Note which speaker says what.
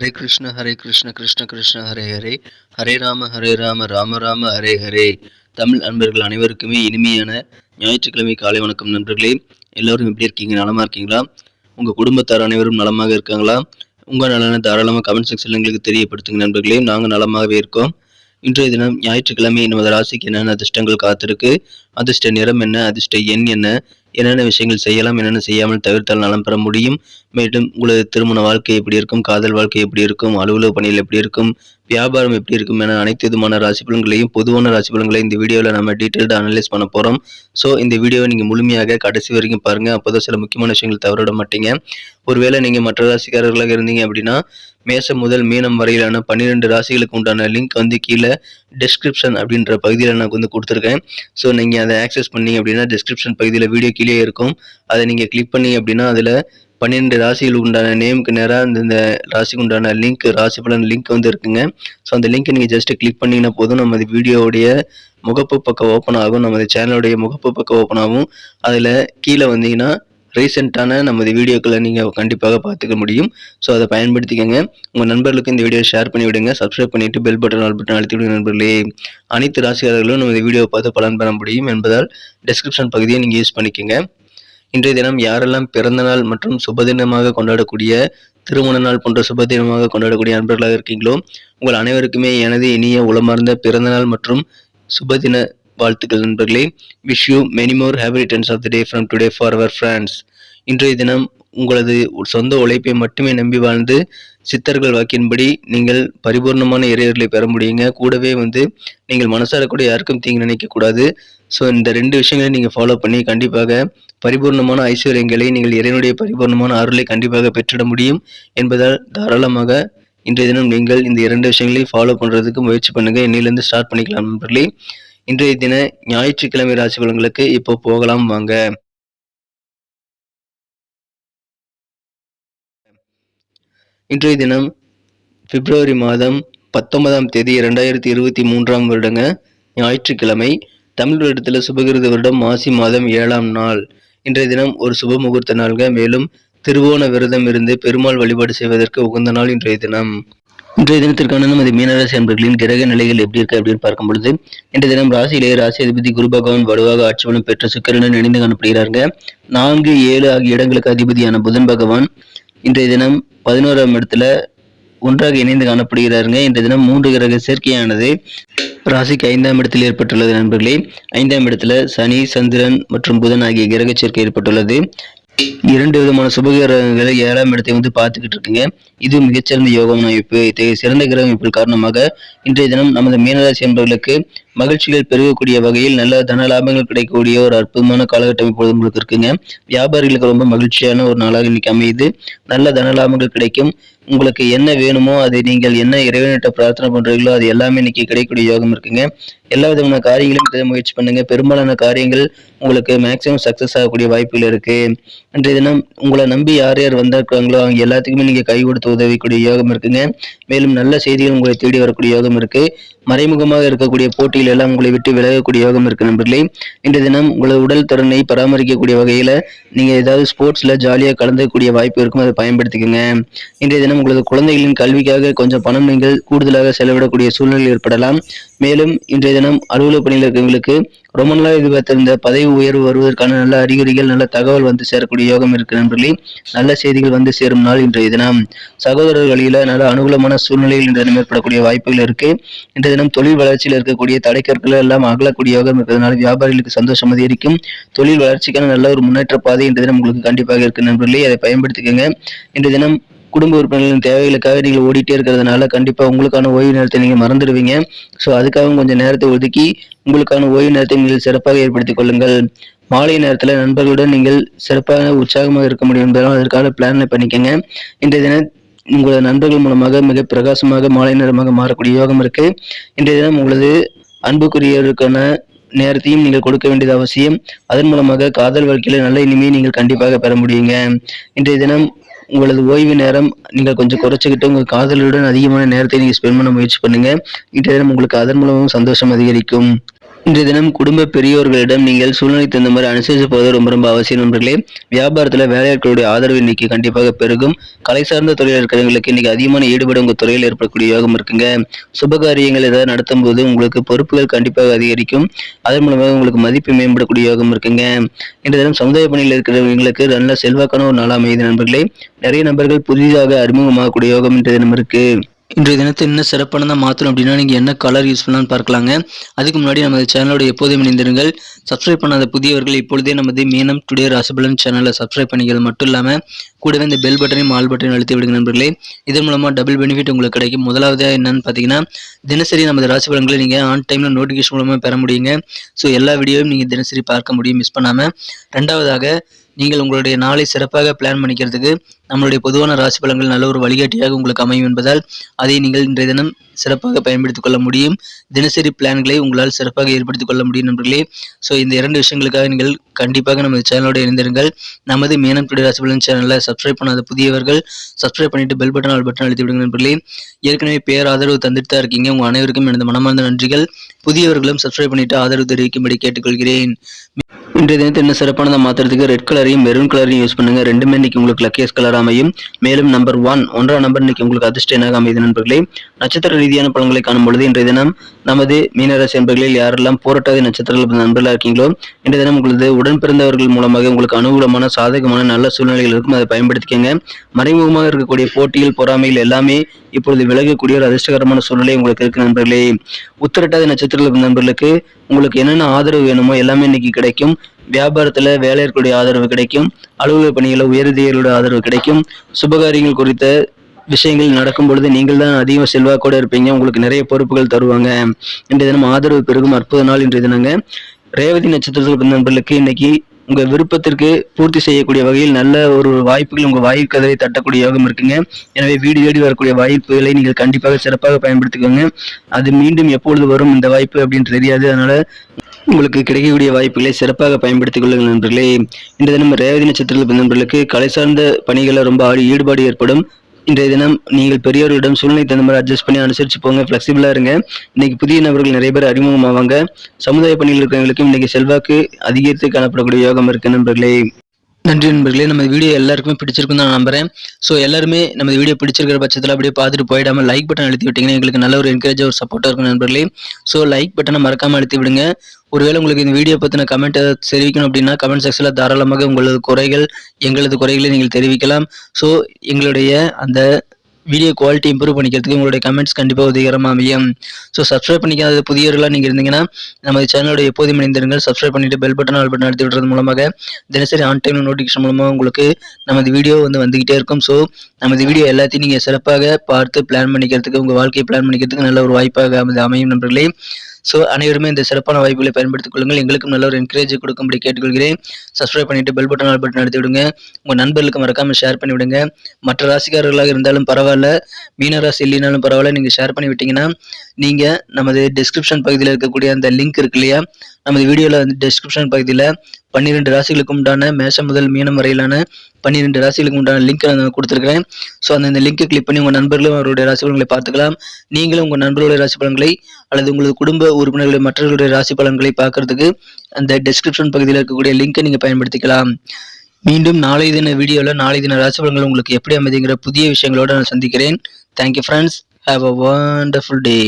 Speaker 1: ஹரே கிருஷ்ண ஹரே கிருஷ்ண கிருஷ்ண கிருஷ்ண ஹரே ஹரே. ஹரே ராம ஹரே ராம ராம ராம ஹரே ஹரே. தமிழ் அன்பர்கள் அனைவருக்குமே இனிமையான ஞாயிற்றுக்கிழமை காலை வணக்கம் நண்பர்களே. எல்லோரும் எப்படி இருக்கீங்க? நலமாக இருக்கீங்களா? உங்கள் குடும்பத்தார் அனைவரும் நலமாக இருக்காங்களா? உங்கள் நலனை தாராளமாக கமெண்ட் செக்ஷன்ல எங்களுக்கு தெரியப்படுத்துங்க நண்பர்களே. நாங்கள் நலமாகவே இருக்கோம். இன்றைய தினம் ஞாயிற்றுக்கிழமை நமது ராசிக்கு என்னென்ன அதிர்ஷ்டங்கள் காத்திருக்கு? அதிர்ஷ்ட நிறம் என்ன? அதிர்ஷ்ட எண் என்ன? என்னென்ன விஷயங்கள் செய்யலாம்? என்னென்ன செய்யாமல் தவிர்த்தால் நலம் பெற முடியும்? மேலும் உங்களது திருமண வாழ்க்கை எப்படி இருக்கும்? காதல் வாழ்க்கை எப்படி இருக்கும்? அலுவலக பணிகள் எப்படி இருக்கும்? வியாபாரம் எப்படி இருக்கும்? என அனைத்து விதமான ராசி பலன்களையும் பொதுவான ராசி பலன்களையும் இந்த வீடியோவில் நம்ம டீட்டெயில்டாக அனலைஸ் பண்ண போகிறோம் ஸோ இந்த வீடியோவை நீங்கள் முழுமையாக கடைசி வரைக்கும் பாருங்கள் அப்போதான் சில முக்கியமான விஷயங்கள் தவறிட மாட்டீங்க. ஒருவேளை நீங்கள் மற்ற ராசிக்காரர்களாக இருந்தீங்க அப்படின்னா மேசம் முதல் மீனம் வரையிலான பன்னிரெண்டு ராசிகளுக்கு உண்டான லிங்க் வந்து கீழே டிஸ்கிரிப்ஷன் அப்படின்ற பகுதியில் நான் வந்து கொடுத்துருக்கேன். ஸோ நீங்கள் அதை ஆக்சஸ் பண்ணீங்க அப்படின்னா டிஸ்கிரிப்ஷன் பகுதியில் வீடியோ கீழே இருக்கும். அதை நீங்கள் கிளிக் பண்ணி அப்படின்னா அதில் பன்னிரெண்டு ராசிகளுக்கு உண்டான நேமுக்கு நேராக அந்த இந்த ராசிக்கு உண்டான லிங்க் ராசி பலன் லிங்க் வந்து இருக்குங்க. ஸோ அந்த லிங்க்கை நீங்கள் ஜஸ்ட் கிளிக் பண்ணிங்கன்னா போதும். நம்ம வீடியோவுடைய முகப்பு பக்கம் ஓப்பன் ஆகும். நமது சேனலுடைய முகப்பு பக்கம் ஓப்பன் ஆகும். அதில் கீழே வந்தீங்கன்னா ரீசெண்டான நமது வீடியோக்களை நீங்கள் கண்டிப்பாக பார்த்துக்க முடியும். ஸோ அதை பயன்படுத்திக்கங்க. உங்கள் நண்பர்களுக்கு இந்த வீடியோ ஷேர் பண்ணி விடுங்க சப்ஸ்கிரைப் பண்ணிவிட்டு பெல் பட்டன் ஆல் பட்டன் அழுத்தி விடுங்க நண்பர்களே. அனைத்து ராசியாளர்களும் நமது வீடியோவை பார்த்து பலன் பெற முடியும் என்பதால் டெஸ்கிரிப்ஷன் பகுதியை நீங்கள் யூஸ் பண்ணிக்கோங்க. இன்றைய தினம் யாரெல்லாம் பிறந்த நாள் மற்றும் சுபதினமாக கொண்டாடக்கூடிய திருமண நாள் போன்ற சுபதினமாக கொண்டாடக்கூடிய நண்பர்களாக இருக்கீங்களோ உங்கள் அனைவருக்குமே எனது இனிய உளமார்ந்த பிறந்த நாள் மற்றும் சுபதின வாழ்த்துக்கள் நண்பர்களே. Wish you many more happy returns of the day from today for our friends இன்றைய தினம் உங்களது சொந்த உழைப்பை மட்டுமே நம்பி வாழ்ந்து சித்தர்கள் வாக்கின்படி நீங்கள் பரிபூர்ணமான இறையர்களை பெற முடியுங்க. கூடவே வந்து நீங்கள் மனசார கூட யாருக்கும் தீங்கு நினைக்கக்கூடாது ஸோ இந்த ரெண்டு விஷயங்களையும் நீங்கள் ஃபாலோ பண்ணி கண்டிப்பாக பரிபூர்ணமான ஐஸ்வர்யங்களை நீங்கள் இறைவனுடைய பரிபூர்ணமான அருளை கண்டிப்பாக பெற்றிட முடியும் என்பதால் தாராளமாக இன்றைய தினம் நீங்கள் இந்த இரண்டு விஷயங்களையும் ஃபாலோ பண்ணுறதுக்கு முயற்சி பண்ணுங்கள் இன்னிலிருந்து ஸ்டார்ட் பண்ணிக்கலாம் நண்பர்களே. இன்றைய தின ஞாயிற்றுக்கிழமை ராசி பலன்களுக்கு இப்போ போகலாம் வாங்க. இன்றைய தினம் பிப்ரவரி மாதம் பத்தொன்பதாம் தேதி இரண்டாயிரத்தி இருபத்தி மூன்றாம் வருடங்க. ஞாயிற்றுக்கிழமை தமிழ் வருடத்தில் சுபகிருத வருடம் மாசி மாதம் ஏழாம் நாள். இன்றைய தினம் ஒரு சுப முகூர்த்த நாள்க மேலும் திருவோண விரதம் இருந்து பெருமாள் வழிபாடு செய்வதற்கு உகந்த நாள் இன்றைய தினம். இன்றைய தினத்திற்கான நமது மீனராசி அன்பர்களின் கிரக நிலைகள் எப்படி இருக்கு அப்படின்னு பார்க்கும் பொழுது இன்றைய தினம் ராசியிலே ராசி அதிபதி குரு பகவான் வலுவாக ஆட்சி பலம் பெற்ற சுக்கரனுடன் இணைந்து காணப்படுகிறாங்க நான்கு ஏழு ஆகிய இடங்களுக்கு அதிபதியான புதன் பகவான் இன்றைய தினம் பதினோராம் இடத்துல ஒன்றாக இணைந்து காணப்படுகிறாருங்க. இன்றைய தினம் மூன்று கிரக சேர்க்கையானது ராசிக்கு ஐந்தாம் இடத்தில் ஏற்பட்டுள்ளது நண்பர்களே. ஐந்தாம் இடத்துல சனி சந்திரன் மற்றும் புதன் ஆகிய கிரக சேர்க்கை ஏற்பட்டுள்ளது. இரண்டு விதமான சுபகிரகங்களை ஏழாம் இடத்தை வந்து பார்த்துக்கிட்டு இருக்குங்க. இது மிகச்சிறந்த யோகம் அமைப்பு இத்தகைய சிறந்த கிரக அமைப்பின் காரணமாக இன்றைய தினம் நமது மீனராசி என்பவர்களுக்கு மகிழ்ச்சிகள் பெருகக்கூடிய வகையில் நல்ல தன லாபங்கள் கிடைக்கக்கூடிய ஒரு அற்புதமான காலகட்டம் இப்பொழுது உங்களுக்கு இருக்குங்க. வியாபாரிகளுக்கு ரொம்ப மகிழ்ச்சியான ஒரு நாளாக இன்னைக்கு அமையுது. நல்ல தன லாபங்கள் கிடைக்கும். உங்களுக்கு என்ன வேணுமோ அதை நீங்கள் என்ன இறைவனிட்ட பிரார்த்தனை பண்றீங்களோ அது எல்லாமே இன்னைக்கு கிடைக்கக்கூடிய யோகம் இருக்குங்க. எல்லா விதமான காரியங்களும் செய்ய முயற்சி பண்ணுங்க. பெரும்பாலான காரியங்கள் உங்களுக்கு மேக்சிமம் சக்சஸ் ஆகக்கூடிய வாய்ப்புகள் இருக்கு. இன்றைய தினம் உங்களை நம்பி யார் யார் வந்திருக்காங்களோ அவங்க எல்லாத்துக்குமே நீங்க கை கொடுத்து உதவிக்கூடிய யோகம் இருக்குங்க. மேலும் நல்ல செய்திகள் உங்களை தேடி வரக்கூடிய யோகம் இருக்கு. மறைமுகமாக இருக்கக்கூடிய போட்டியில் எல்லாம் உங்களை விட்டு விலகக்கூடிய யோகம் இருக்கு நண்பர்களே. இன்றைய தினம் உங்களது உடல் திறனை பராமரிக்கக்கூடிய வகையில நீங்க ஏதாவது ஸ்போர்ட்ஸ்ல ஜாலியாக கலந்துக்கூடிய வாய்ப்பு இருக்கும். அதை பயன்படுத்திக்கோங்க. இன்றைய தினம் உங்களது குழந்தைகளின் கல்விக்காக கொஞ்சம் பணம் நீங்கள் கூடுதலாக செலவிடக்கூடிய சூழ்நிலை ஏற்படலாம். மேலும் இன்றைய தினம் அலுவலக பணியில் இருக்கிறவங்களுக்கு ரொம்ப நாளாக எதிர்பார்த்திருந்த பதவி உயர்வு வருவதற்கான நல்ல அறிகுறிகள் நல்ல தகவல் வந்து சேரக்கூடிய யோகம் இருக்கு நண்பர்களே. நல்ல செய்திகள் வந்து சேரும் நாள் இன்றைய தினம். சகோதரர் வழியில நல்ல அனுகூலமான சூழ்நிலைகள் இன்றைய தினம் ஏற்படக்கூடிய வாய்ப்புகள் இருக்கு. இன்றைய தினம் தொழில் வளர்ச்சியில் இருக்கக்கூடிய தடைக்கற்கள் எல்லாம் அகலக்கூடிய யோகம் இருக்கிறதுனால வியாபாரிகளுக்கு சந்தோஷம் அதிகரிக்கும். தொழில் வளர்ச்சிக்கான நல்ல ஒரு முன்னேற்ற பாதை இன்றைய தினம் உங்களுக்கு கண்டிப்பாக இருக்கு நண்பர்களே. அதை பயன்படுத்திக்கோங்க. இன்றைய தினம் குடும்ப உறுப்பினர்களின் தேவைகளுக்காக நீங்கள் ஓடிட்டே இருக்கிறதுனால கண்டிப்பாக உங்களுக்கான ஓய்வு நேரத்தை நீங்கள் மறந்துடுவீங்க. ஸோ அதுக்காகவும் கொஞ்சம் நேரத்தை ஒதுக்கி உங்களுக்கான ஓய்வு நேரத்தை நீங்கள் சிறப்பாக ஏற்படுத்திக் கொள்ளுங்கள். மாலை நேரத்தில் நண்பர்களுடன் நீங்கள் சிறப்பாக உற்சாகமாக இருக்க முடியும் என்பதால் அதற்கான பிளானை பண்ணிக்கங்க. இன்றைய தினம் உங்களது நண்பர்கள் மூலமாக மிக பிரகாசமாக மாலை நேரமாக மாறக்கூடிய யோகம் இருக்கு. இன்றைய தினம் உங்களது அன்புக்குரியவருக்கான நேரத்தையும் நீங்கள் கொடுக்க வேண்டியது அவசியம். அதன் மூலமாக காதல் வாழ்க்கையில நல்ல இனிமையை நீங்கள் கண்டிப்பாக பெற முடியுங்க. இன்றைய தினம் உங்களது ஓய்வு நேரம் நீங்கள் கொஞ்சம் குறைச்சிக்கிட்டு உங்கள் காதலுடன் அதிகமான நேரத்தை நீங்கள் ஸ்பெண்ட் பண்ண முயற்சி பண்ணுங்க. இன்றைய உங்களுக்கு அதன் மூலமும் சந்தோஷம் அதிகரிக்கும். இன்றைய தினம் குடும்ப பெரியோர்களிடம் நீங்கள் சூழ்நிலை தகுந்த மாதிரி அனுசரித்து போவது ரொம்ப ரொம்ப அவசியம் நண்பர்களே. வியாபாரத்தில் வேலையாட்களுடைய ஆதரவு இன்னைக்கு கண்டிப்பாக பெருகும். கலை சார்ந்த துறையில் இருக்கிறவங்களுக்கு இன்னைக்கு அதிகமான ஈடுபாடு உங்கள் துறையில் ஏற்படக்கூடிய யோகம் இருக்குங்க. சுபகாரியங்கள் ஏதாவது நடத்தும் போது உங்களுக்கு பொறுப்புகள் கண்டிப்பாக அதிகரிக்கும். அதன் மூலமாக உங்களுக்கு மதிப்பு மேம்படக்கூடிய யோகம் இருக்குங்க. இன்றைய தினம் சமுதாய பணியில் இருக்கிறவங்களுக்கு நல்ல செல்வாக்கான ஒரு நாளாக அமையுது நண்பர்களே. நிறைய நபர்கள் புதிதாக அறிமுகமாகக்கூடிய யோகம் இன்றைய தினம் இருக்குது இன்றைய தினத்தை இன்னும் சிறப்பானதாக மாற்றணும் அப்படின்னா நீங்கள் என்ன கலர் யூஸ் பண்ணலாம்னு பார்க்கலாங்க. அதுக்கு முன்னாடி நமது சேனலோட எப்போதும் இணைந்திருங்கள். சப்ஸ்கிரைப் பண்ணாத புதியவர்கள் இப்பொழுதே நமது மீனம் டுடே ராசிபலன் சேனலை சப்ஸ்கிரைப் பண்ணிக்கிறது மட்டும் இல்லாமல் கூடவே இந்த பெல் பட்டனையும் ஆல் பட்டனையும் அழுத்தி விடுங்க நண்பர்களே. இதன் மூலமாக டபுள் பெனிஃபிட் உங்களுக்கு கிடைக்கும். முதலாவது என்னன்னு பார்த்தீங்கன்னா தினசரி நமது ராசி பலன்களை நீங்கள் ஆன் டைமில் நோட்டிஃபிகேஷன் மூலமாக பெற முடியுங்க. ஸோ எல்லா வீடியோவும் நீங்கள் தினசரி பார்க்க முடியும் மிஸ் பண்ணாமல் ரெண்டாவதாக நீங்கள் உங்களுடைய நாளை சிறப்பாக பிளான் பண்ணிக்கிறதுக்கு நம்மளுடைய பொதுவான ராசி பலன்கள் நல்ல ஒரு வழிகாட்டியாக உங்களுக்கு அமையும் என்பதால் அதை நீங்கள் இன்றைய தினம் சிறப்பாக பயன்படுத்திக் கொள்ள முடியும். தினசரி பிளான்களை உங்களால் சிறப்பாக ஏற்படுத்திக் கொள்ள முடியும் நண்பர்களே. ஸோ இந்த இரண்டு விஷயங்களுக்காக நீங்கள் கண்டிப்பாக நமது சேனலோடு இணைந்திருங்கள். நமது மேனம் டுடே ராசி பலன் சேனலில் சப்ஸ்கிரைப் பண்ணாத புதியவர்கள் சப்ஸ்கிரைப் பண்ணிட்டு பெல் பட்டன் ஆல் பட்டன் அழுத்தி விடுங்க நண்பர்களே. ஏற்கனவே பேர் ஆதரவு தந்துட்டு தான் இருக்கீங்க. உங்கள் அனைவருக்கும் எனது மனமார்ந்த நன்றிகள். புதியவர்களும் சப்ஸ்கிரைப் பண்ணிட்டு ஆதரவு தெரிவிக்கும்படி கேட்டுக்கொள்கிறேன். இன்றைய தினத்தை இன்னும் சிறப்பானதை? மாற்றுறதுக்கு ரெட் கலரையும் மெரூன் கலரையும் யூஸ் பண்ணுங்க. ரெண்டுமே இன்னைக்கு உங்களுக்கு லக்கியஸ் கலர் அமையும். மேலும் நம்பர் ஒன் ஒன்றாம் நம்பர் இன்னைக்கு உங்களுக்கு அதிர்ஷ்ட எண்ணாக அமைது நண்பர்களே. நட்சத்திர ரீதியான பலன்களை காணும் பொழுது இன்றைய தினம் நமது மீனராசி நண்பர்களில் யாரெல்லாம் போராட்டாத நட்சத்திரங்கள் நண்பர்களாக இருக்கீங்களோ இன்றைய தினம் உங்களது உடன் பிறந்தவர்கள் மூலமாக உங்களுக்கு அனுகூலமான சாதகமான நல்ல சூழ்நிலைகள் இருக்கும். அதை பயன்படுத்திக்கங்க. மறைமுகமாக இருக்கக்கூடிய போட்டியில் பொறாமையில் எல்லாமே இப்பொழுது விலகக்கூடிய ஒரு அதிர்ஷ்டகரமான சூழ்நிலை உங்களுக்கு இருக்கு நண்பர்களே. உத்திரட்டாத நட்சத்திரங்கள் நண்பர்களுக்கு உங்களுக்கு என்னென்ன ஆதரவு வேணுமோ எல்லாமே இன்னைக்கு கிடைக்கும். வியாபாரத்தில் வேலையர்களுடைய ஆதரவு கிடைக்கும். அலுவலக பணிகளில் உயரதிகளுடைய ஆதரவு கிடைக்கும். சுபகாரியங்கள் குறித்த விஷயங்கள் நடக்கும் பொழுது நீங்கள் தான் அதிக செல்வாக்கோடு இருப்பீங்க. உங்களுக்கு நிறைய பொறுப்புகள் தருவாங்க. இன்றைய தினம் ஆதரவு பெருகும் அற்புத நாள் இன்றைய தினங்க. ரேவதி நட்சத்திரத்தில் நண்பர்களுக்கு இன்னைக்கு உங்க விருப்பத்திற்கு பூர்த்தி செய்யக்கூடிய வகையில் நல்ல ஒரு வாய்ப்புகள் உங்க வாயு கதவை தட்டக்கூடிய யோகம் இருக்குங்க. எனவே வீடு தேடி வரக்கூடிய வாய்ப்புகளை நீங்கள் கண்டிப்பாக சிறப்பாக பயன்படுத்திக்கோங்க. அது மீண்டும் எப்பொழுது வரும் இந்த வாய்ப்பு அப்படின்னு தெரியாது. அதனால உங்களுக்கு கிடைக்கக்கூடிய வாய்ப்புகளை சிறப்பாக பயன்படுத்திக் கொள்ளுங்கள் நண்பர்களே. இன்றைய தினம் ரேவதி நட்சத்திரத்தில் நண்பர்களுக்கு கலை சார்ந்த பணிகளை ரொம்ப ஆடி ஈடுபாடு ஏற்படும். இன்றைய தினம் நீங்கள் பெரியவர்களிடம் சூழ்நிலை தகுந்த மாதிரி அட்ஜஸ்ட் பண்ணி அனுசரிச்சு போங்க ஃப்ளெக்சிபிளாக இருங்க. இன்னைக்கு புதிய நபர்கள் நிறைய பேர் அறிமுகமாவாங்க. சமுதாய பணியில் இருக்கிறவங்களுக்கும் இன்னைக்கு செல்வாக்கு அதிகரித்து காணப்படக்கூடிய யோகம் இருக்கு நண்பர்களே. நன்றி நண்பர்களே. நம்ம வீடியோ எல்லாருக்குமே பிடிச்சிருக்கும் தான் நான் நம்புறேன். ஸோ எல்லாருமே நம்ம வீடியோ பிடிச்சிருக்கிற பட்சத்தில் அப்படியே பார்த்துட்டு போயிடாமல் லைக் பட்டன் அழுத்தி விட்டீங்கன்னா எங்களுக்கு நல்ல ஒரு என்கரேஜாக ஒரு சப்போர்ட்டாக இருக்கும் நண்பர்களே. ஸோ லைக் பட்டனை மறக்காமல் அழுத்தி விடுங்க. ஒருவேளை உங்களுக்கு இந்த வீடியோ பற்றின கமெண்ட் தெரிவிக்கணும் அப்படின்னா கமெண்ட் செக்ஷனில் தாராளமாக உங்களது குறைகள் எங்களது குறைகளை நீங்கள் தெரிவிக்கலாம். ஸோ எங்களுடைய அந்த வீடியோ குவாலிட்டி இம்ப்ரூவ் பண்ணிக்கிறதுக்கு உங்களுடைய கமெண்ட்ஸ் கண்டிப்பாக உதவிகரமாக அமையும். ஸோ சப்ஸ்கிரைப் பண்ணிக்காத புதியவர்களாக நீங்கள் இருந்தீங்கன்னா நமது சேனலோட எப்போதும் இணைந்திருங்கள். சப்ஸ்கிரைப் பண்ணிட்டு பெல் பட்டன் ஆல் பட்டன் எடுத்து விடுறது மூலமாக தினசரி ஆன் டைம் நோட்டிஃபிகேஷன் மூலமாக உங்களுக்கு நமது வீடியோ வந்து வந்துகிட்டே இருக்கும். ஸோ நமது வீடியோ எல்லாத்தையும் நீங்கள் சிறப்பாக பார்த்து பிளான் பண்ணிக்கிறதுக்கு உங்கள் வாழ்க்கையை பிளான் பண்ணிக்கிறதுக்கு நல்ல ஒரு வாய்ப்பாக அமையும் நண்பர்களே. ஸோ அனைவருமே இந்த சிறப்பான வாய்ப்புகளை பயன்படுத்திக் கொள்ளுங்கள். எங்களுக்கும் நல்ல ஒரு என்கரேஜ் கொடுக்கும்படி கேட்டுக்கொள்கிறேன். சப்ஸ்கிரைப் பண்ணிட்டு பெல் பட்டன் ஆல் பட்டன் எடுத்து விடுங்க உங்கள் நண்பர்களுக்கு மறக்காமல் ஷேர் பண்ணி விடுங்க மற்ற ராசிக்காரர்களாக இருந்தாலும் பரவாயில்ல. மீன ராசி இல்லைனாலும் பரவாயில்ல. நீங்கள் ஷேர் பண்ணி விட்டீங்கன்னா நீங்கள் நமது டிஸ்கிரிப்ஷன் பகுதியில் இருக்கக்கூடிய அந்த லிங்க் இருக்கு இல்லையா? நமது வீடியோவில் வந்து டிஸ்கிரிப்ஷன் பகுதியில் பன்னிரெண்டு ராசிகளுக்கு உண்டான மேஷம் முதல் மீனம் வரையிலான பன்னிரெண்டு ராசிகளுக்கு உண்டான லிங்க் நான் கொடுத்துருக்கிறேன். ஸோ அந்த லிங்க்கை கிளிக் பண்ணி உங்கள் நண்பர்களும் அவருடைய ராசி பலன்களை பார்த்துக்கலாம். நீங்களும் உங்கள் நண்பர்களுடைய ராசி பலன்களை அல்லது உங்களது குடும்ப உறுப்பினர்களுடைய மற்றவர்களுடைய ராசி பலன்களை பார்க்கறதுக்கு அந்த டிஸ்கிரிப்ஷன் பகுதியில் இருக்கக்கூடிய லிங்கை நீங்கள் பயன்படுத்திக்கலாம். மீண்டும் நாளை தின வீடியோவில் நாளை தின ராசி பலன்கள் உங்களுக்கு எப்படி அமைதிங்கிற புதிய விஷயங்களோடு நான் சந்திக்கிறேன். Thank you friends have a wonderful day